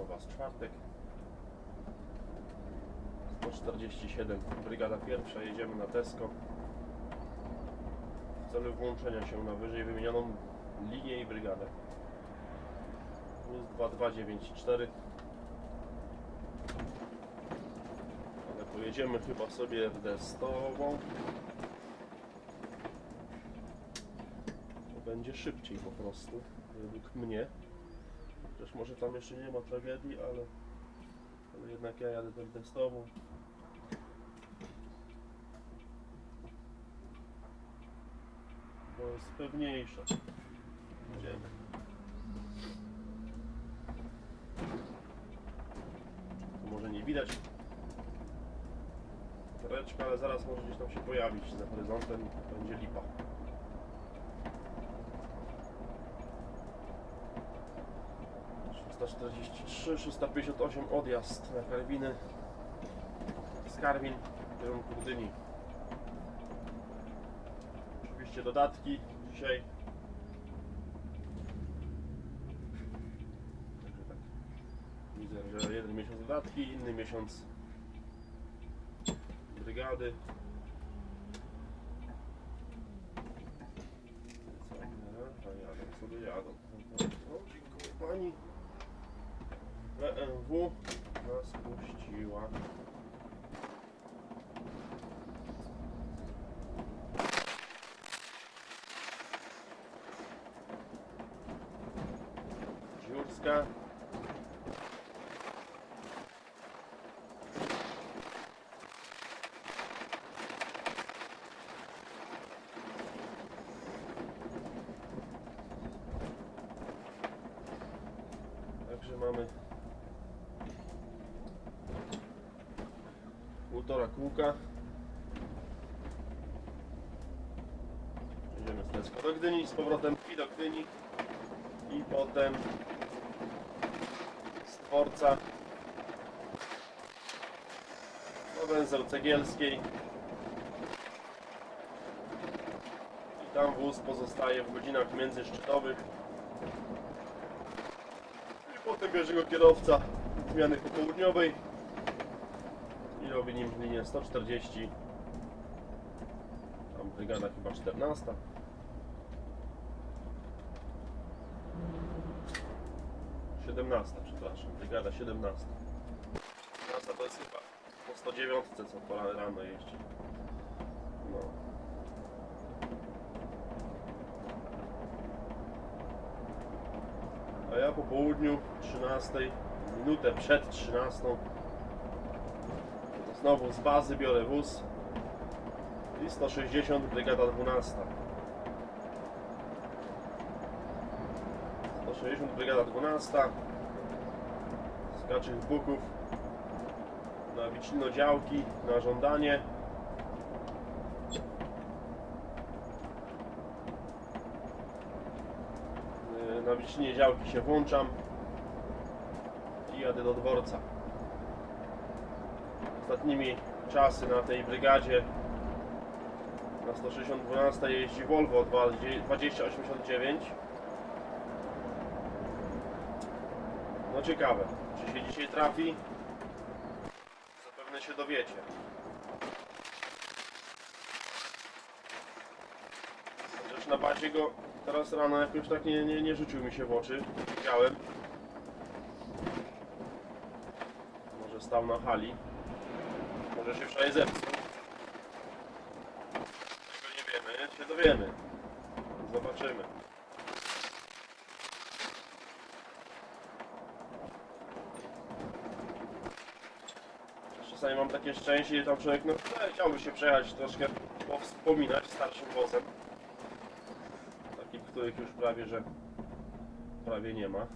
Witam Was. Czwartek. 147. Brygada pierwsza. Jedziemy na Tesco. W celu włączenia się na wyżej wymienioną linię i brygadę. Plus 2294. Ale pojedziemy chyba sobie testową. To będzie szybciej po prostu, według mnie. Chociaż może tam jeszcze nie ma tragedii, ale, ale jednak ja jadę ten testową. Bo jest pewniejsza. Idziemy. Tu może nie widać reczka, ale zaraz może gdzieś tam się pojawić za horyzontem będzie lipa. Czterydzieści trzy, 358 odjazd na Karwiny z Karwin w kierunku Gdyni. Oczywiście dodatki dzisiaj. Tak. Widzę, że jeden miesiąc dodatki, inny miesiąc brygady. Pani. BMW nas puściła. Dziurska. Także mamy półtora kółka. Jedziemy z Tesco do Gdyni, z powrotem i do Gdyni. I potem z Tworca do węzeł cegielskiej. I tam wóz pozostaje w godzinach międzyszczytowych. I potem bierze go kierowca zmiany popołudniowej i robi nim linię 140 tam brygada chyba 14 17 przepraszam, brygada 17 17 to jest chyba po 109 co po rano jeździ. No. A ja po południu 13, minutę przed 13 to znowu z bazy biorę wóz. I 160 brygada 12 160 brygada 12 z Kaczych Buków na Wiclino działki na żądanie. Yy, na Wiclinie działki się włączam i jadę do dworca. Ostatnimi czasy na tej brygadzie na 160-12 jeździ Volvo 2089 No ciekawe, czy się dzisiaj trafi? Zapewne się dowiecie. Chociaż na bazie go teraz rano jakoś tak nie, nie, nie rzucił mi się w oczy. Widziałem. Może stał na hali. Może się wczoraj zepsuł. Tego nie wiemy, się dowiemy. Zobaczymy. Czasami mam takie szczęście i tam człowiek no, e, chciałby się przejechać troszkę, powspominać starszym wozem. Takich, których już prawie, że prawie nie ma.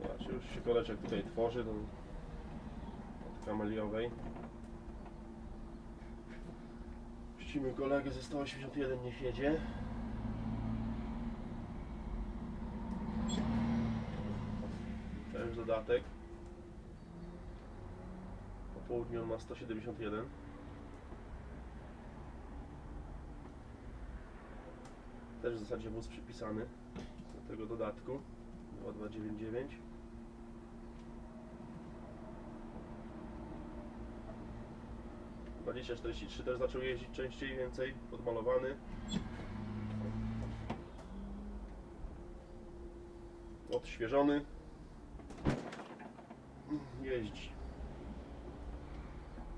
Znaczy już się koleczek tutaj tworzy kameliowej. Puścimy kolegę ze 181, niech jedzie. Też dodatek. Po południu on ma 171. Też w zasadzie wóz przypisany do tego dodatku 2299. Dwadzieścia czterdzieści trzy też zaczął jeździć częściej, więcej, podmalowany. Odświeżony. Jeździ.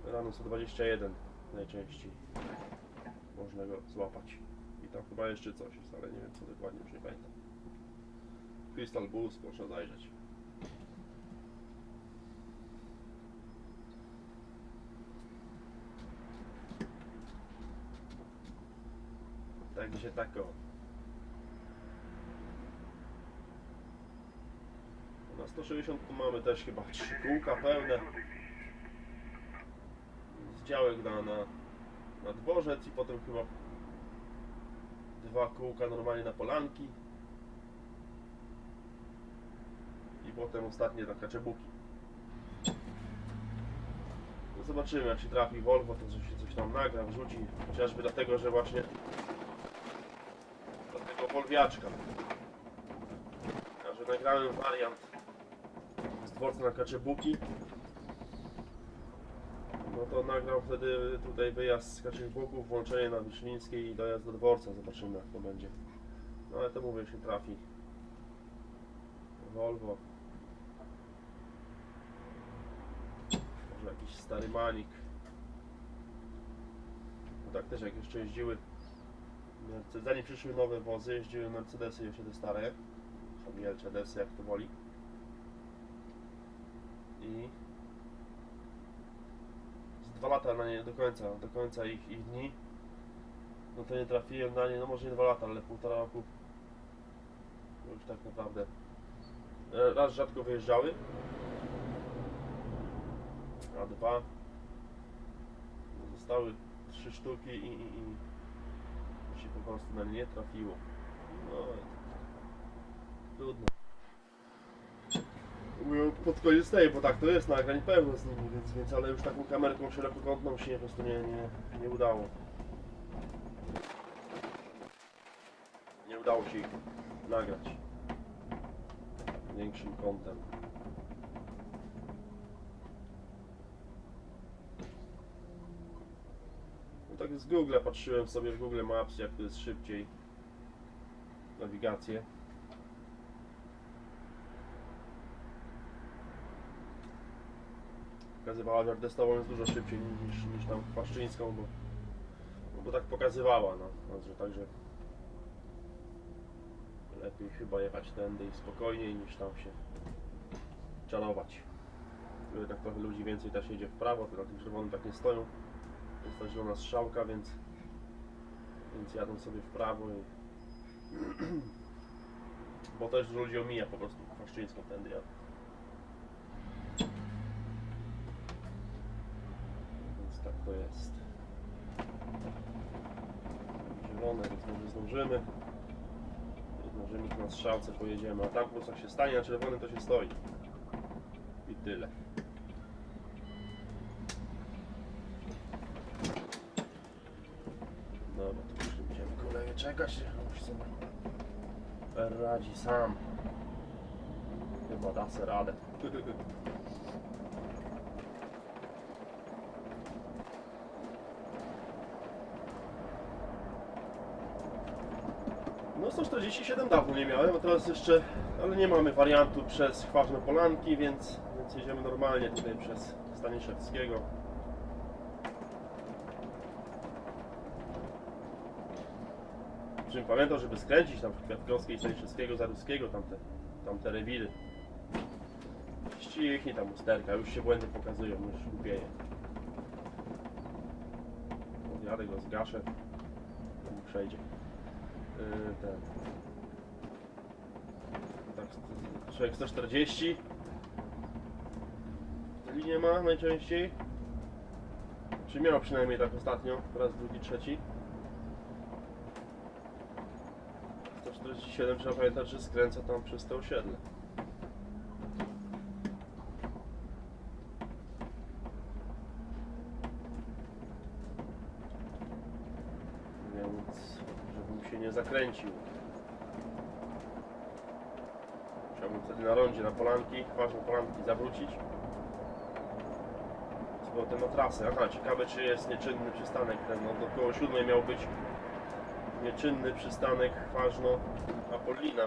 Rano 121 najczęściej można go złapać. I tam chyba jeszcze coś ale nie wiem co dokładnie, już nie pamiętam. Crystal Bulls, można zajrzeć. Także tak o. Na 160 tu mamy też chyba trzy kółka pełne. Z działek na, na, na dworzec i potem chyba dwa kółka normalnie na polanki. I potem ostatnie na kaczebuki. No zobaczymy jak się trafi Volvo, to się coś tam nagra, wrzuci. Chociażby dlatego, że właśnie Volviaczka. Także nagrałem wariant z dworca na Kaczebuki. No to nagrał wtedy tutaj wyjazd z Kaczebuków, włączenie na Wyszlińskiej i dojazd do dworca. Zobaczymy jak to będzie. No ale to mówię, się trafi. Volvo. Może jakiś stary manik. No tak też jak jeszcze jeździły zanim przyszły nowe wozy, jeździły Mercedesy jeszcze te stare, są wielcze desy jak to woli. I z dwa lata na nie do końca, do końca ich, ich dni, no to nie trafiłem na nie, no może nie dwa lata, ale półtora roku. Już tak naprawdę. E, raz rzadko wyjeżdżały, a dwa. Zostały trzy sztuki i, i, i się po prostu na nie nie trafiło. No, trudno. Pod koniec tej, bo tak to jest nagrań pełno z nimi, więc, więc ale już taką kamerką szerokokątną się po prostu nie, nie, nie udało. Nie udało się ich nagrać większym kątem. Tak z Google patrzyłem sobie w Google Maps, jak to jest szybciej. Nawigację. Pokazywała, że testową jest dużo szybciej niż, niż tam płaszczyńską, bo, no bo tak pokazywała, no. Także, także lepiej chyba jechać tędy i spokojniej niż tam się czarować. Jednak trochę ludzi więcej też jedzie w prawo, to na tym czerwonym tak nie stoją. Jest ta zielona strzałka, więc, więc jadą sobie w prawo i bo też dużo ludzi omija po prostu Kwaszczyńską tędy jadą. Więc tak to jest. Zielone, więc może zdążymy. Zdążymy na strzałce pojedziemy, a tam po prostu jak się stanie na czerwonym to się stoi. I tyle. Dobra, to już nie czekać, już sobie radzi sam. Chyba da se radę. No 147 dawno nie miałem, a teraz jeszcze, ale nie mamy wariantu przez Chważne Polanki, więc, więc jedziemy normalnie tutaj przez Staniszewskiego. Czym pamiętam, żeby skręcić tam w Kwiatkowskiej, Staniszewskiego, Zaruskiego, tamte, tamte rewiry. Ścichnie tam usterka, już się błędy pokazują, już głupieje. Odjadę go, zgaszę, mi przejdzie. Yy, ten. Tak, człowiek 140. Linię ma najczęściej. Czy miał przynajmniej tak ostatnio, raz, drugi, trzeci. 147 trzeba pamiętać, że skręca tam przez to osiedle. Więc, żebym się nie zakręcił. Chciałbym wtedy na rondzie, na polanki, ważne polanki zawrócić. Z powrotem na trasę. Aha, ciekawe czy jest nieczynny przystanek ten. No do koło siódmej miał być nieczynny przystanek Ważno Apollina.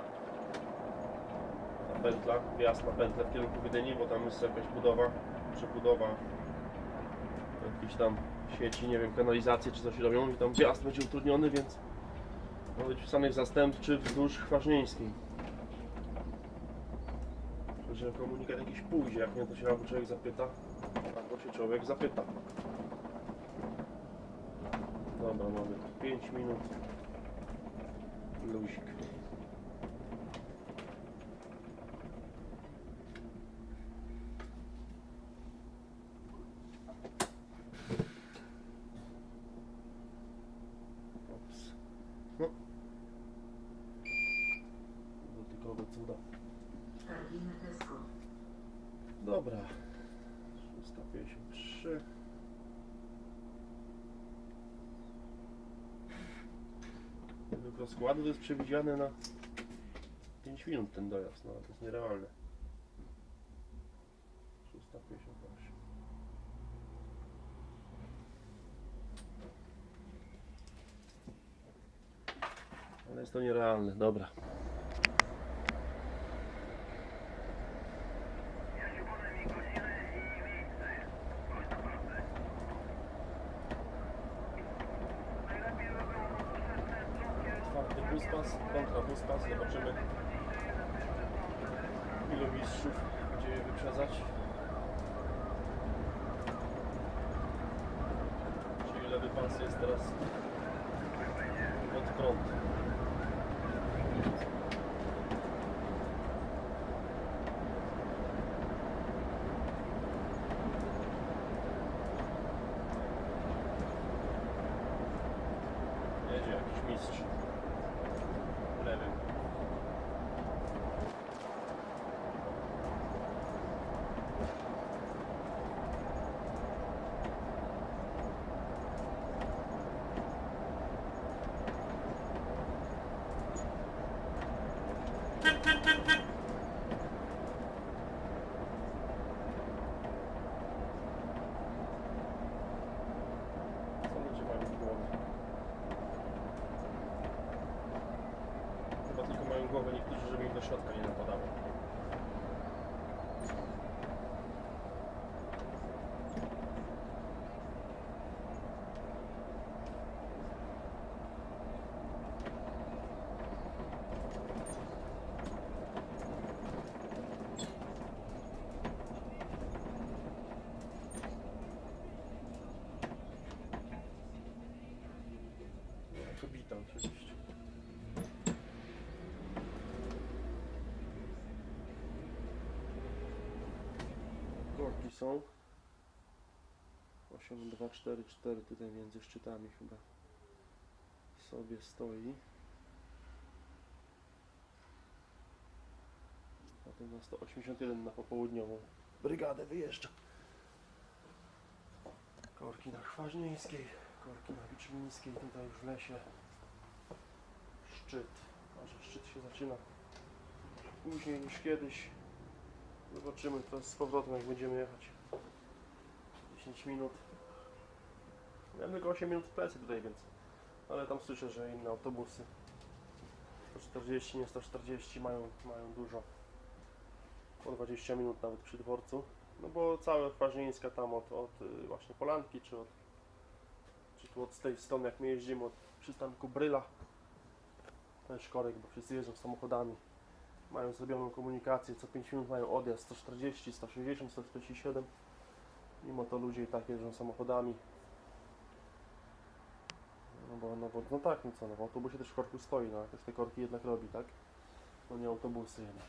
Ta pętla, wjazd na pętlę w kierunku Gdyni, bo tam jest jakaś budowa, przebudowa jakiś tam sieci, nie wiem, kanalizację czy coś robią i tam wjazd będzie utrudniony, więc ma być przystanek zastępczy wzdłuż Chważnieńskiej. Że komunikat jakiś pójdzie, jak nie to się albo człowiek zapyta, albo się człowiek zapyta. Dobra, mamy 5 minut. Luzik. Ops. No. Dotykowe cuda. Targiny Tesco. Dobra. 653. Według rozkładu to jest przewidziane na 5 minut ten dojazd, no to jest nierealne. 658. Ale jest to nierealne, dobra. Buspas, kontra buspas, zobaczymy ilu mistrzów będzie wyprzedzać. Czyli lewy pas jest teraz pod prąd. Pin, pin, pin, pin. Kobita oczywiście. Korki są. 8, 2, 4, 4 tutaj między szczytami chyba sobie stoi. Potem na 181 na popołudniową brygadę wyjeżdża. Korki na Chważnieńskiej, korki na Wiczmińskiej, tutaj już w lesie. Szczyt, a że szczyt się zaczyna później niż kiedyś. Zobaczymy teraz z powrotem jak będziemy jechać. 10 minut. Miałem tylko 8 minut w plecy tutaj, więc. Ale tam słyszę, że inne autobusy 140, nie 140 mają, mają dużo. Po 20 minut nawet przy dworcu. No bo całe Chważnieńska tam od, od y, właśnie Polanki, czy od czy tu od tej strony jak my jeździmy od przystanku Bryla. Też korek, bo wszyscy jeżdżą samochodami mają zrobioną komunikację, co 5 minut mają odjazd 140, 160, 147. Mimo to ludzie i tak jeżdżą samochodami. No bo, no bo, no tak, no co, no w autobusie też korku stoi, no jakoś te korki jednak robi, tak? No nie autobusy jednak.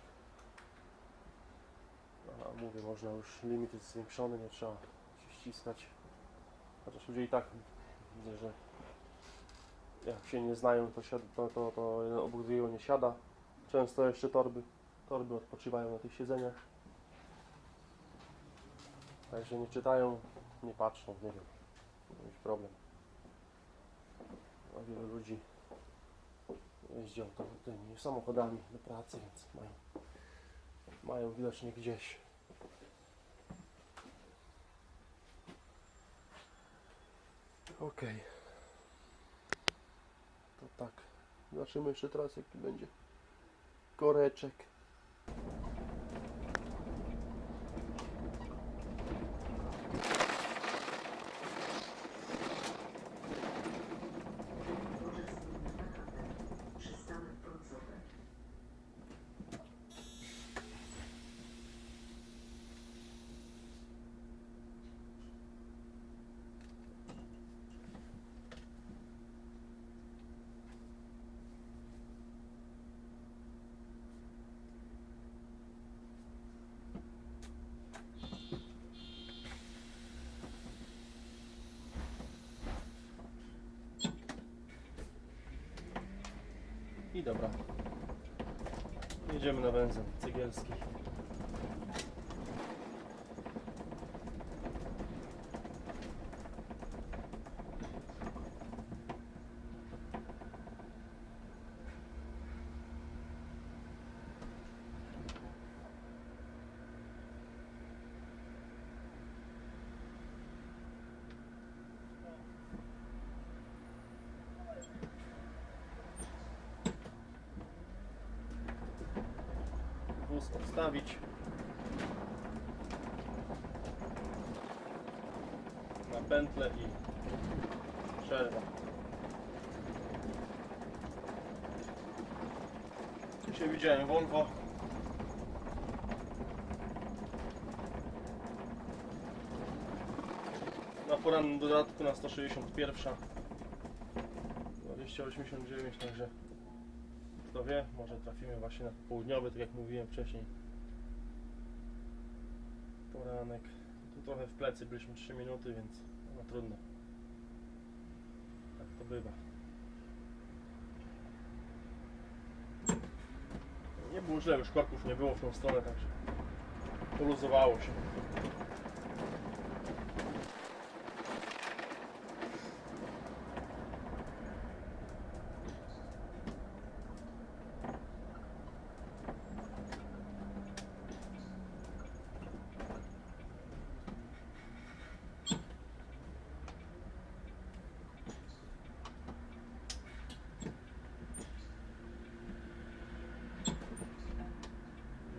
A mówię, można już, limit jest zwiększony, nie trzeba się ściskać. Chociaż ludzie i tak widzę, że jak się nie znają, to, to, to, to jeden obok drugiego nie siada. Często jeszcze torby, torby odpoczywają na tych siedzeniach. Także nie czytają, nie patrzą, nie wiem. Jakiś problem. A wielu ludzi jeździł to, tymi samochodami do pracy, więc mają, mają widocznie gdzieś. Okej. To tak. Zobaczymy jeszcze teraz jaki będzie koreczek. I dobra. Jedziemy na węzeł cegielski. Wóz odstawić. Na pętlę i przerwa. Dzisiaj widziałem Volvo. Na porannym dodatku na 161. 2089, także kto wie, może trafimy właśnie na południowy, tak jak mówiłem wcześniej. Poranek. Tu trochę w plecy byliśmy 3 minuty, więc no trudno. Tak to bywa. Nie było źle, już korków nie było w tą stronę, także poluzowało się.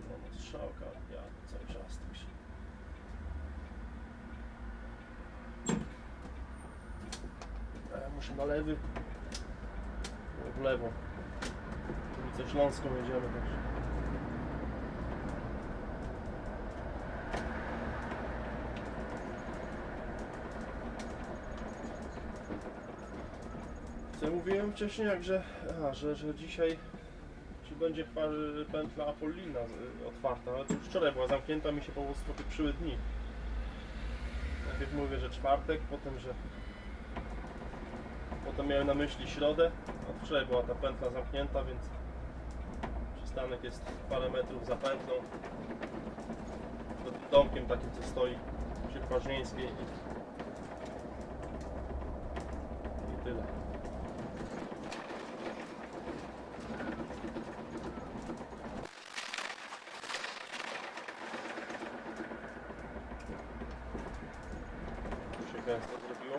No, strzałka, ja cały czas tak się. A ja muszę na lewy. W lewo. Ulicę Śląską jedziemy także. Co mówiłem wcześniej, jak, że, a, że, że dzisiaj czy będzie pętla Apollina z- otwarta, ale to już wczoraj była zamknięta, mi się po prostu popieprzyły dni. Najpierw mówię, że czwartek, potem, że miałem na myśli środę, a wczoraj była ta pętla zamknięta, więc przystanek jest parę metrów za pętlą. Tym domkiem takim, co stoi przy Kważnieńskiej i, i tyle. Tu się gęsto zrobiło.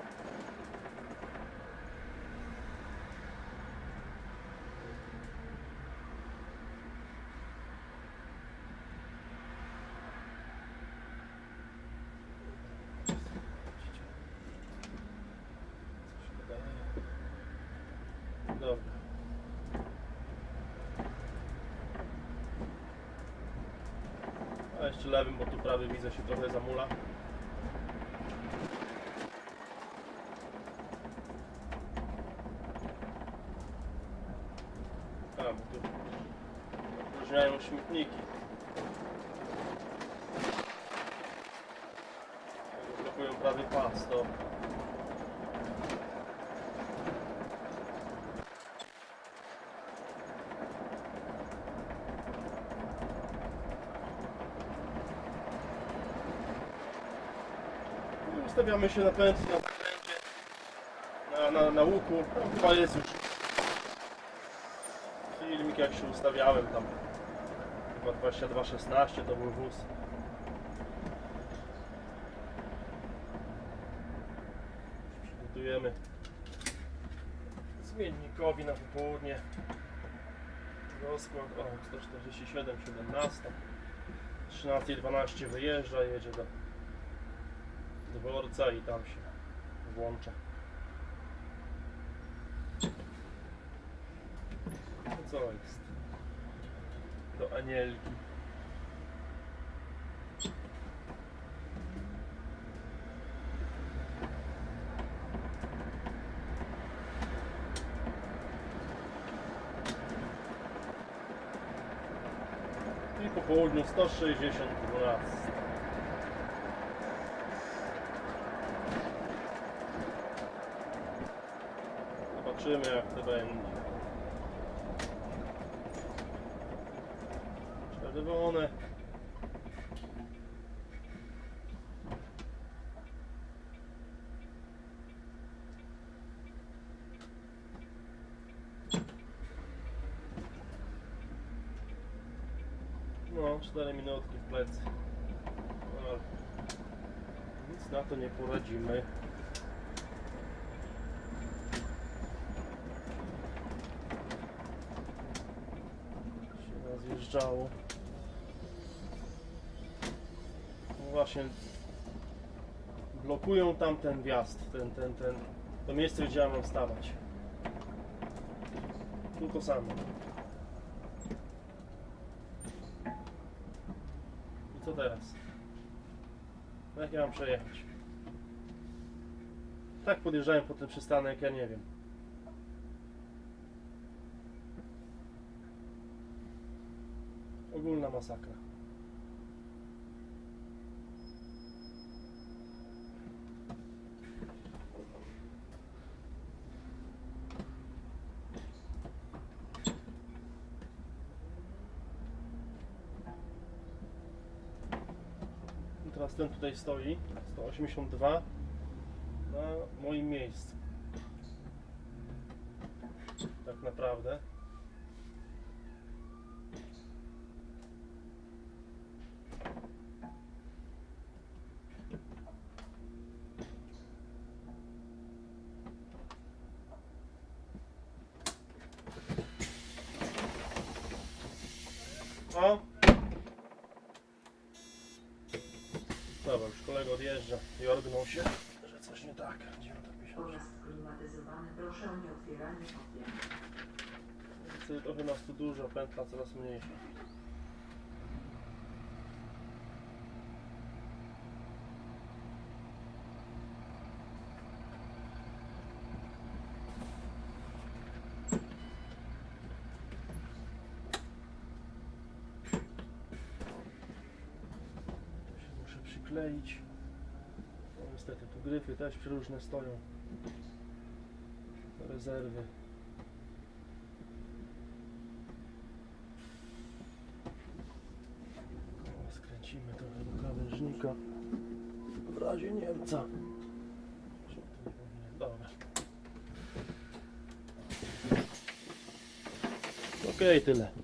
Co się wydaje? Dobra. A jeszcze lewym, bo tu prawy widzę się trochę zamula. A, bo tu opróżniają śmietniki. Jak blokują prawy pas, to I Ustawiamy się na pętli, na zakręcie, na, na, na łuku. Chyba jest już Filmik jak się ustawiałem tam. Chyba 2216 to był wóz. Przygotujemy zmiennikowi na popołudnie. Rozkład, o 147, 17. 13.12 wyjeżdża, jedzie do dworca i tam się włącza. No co jest? Do Anielki. I po południu 160 12. Zobaczymy jak to będzie. Czerwone. No, 4 minutki w plecy. No, nic na to nie poradzimy. Się rozjeżdżało. No właśnie blokują tam ten wjazd, ten, ten, ten, to miejsce gdzie ja mam stawać. To samo. I co teraz? Jak ja mam przejechać? Tak podjeżdżałem po ten przystanek, ja nie wiem. Ogólna masakra. Teraz ten tutaj stoi, 182 na moim miejscu. Tak naprawdę. O! Dobra, już kolega odjeżdża i orgnął się, że coś nie tak. 950. Pojazd klimatyzowany. Proszę o nieotwieranie okien. Trochę nas tu dużo, pętla coraz mniejsza. To się muszę przykleić. No niestety tu gryfy też przeróżne stoją. Rezerwy. Skręcimy trochę do krawężnika. W razie Niemca. Dobra. Okej, tyle.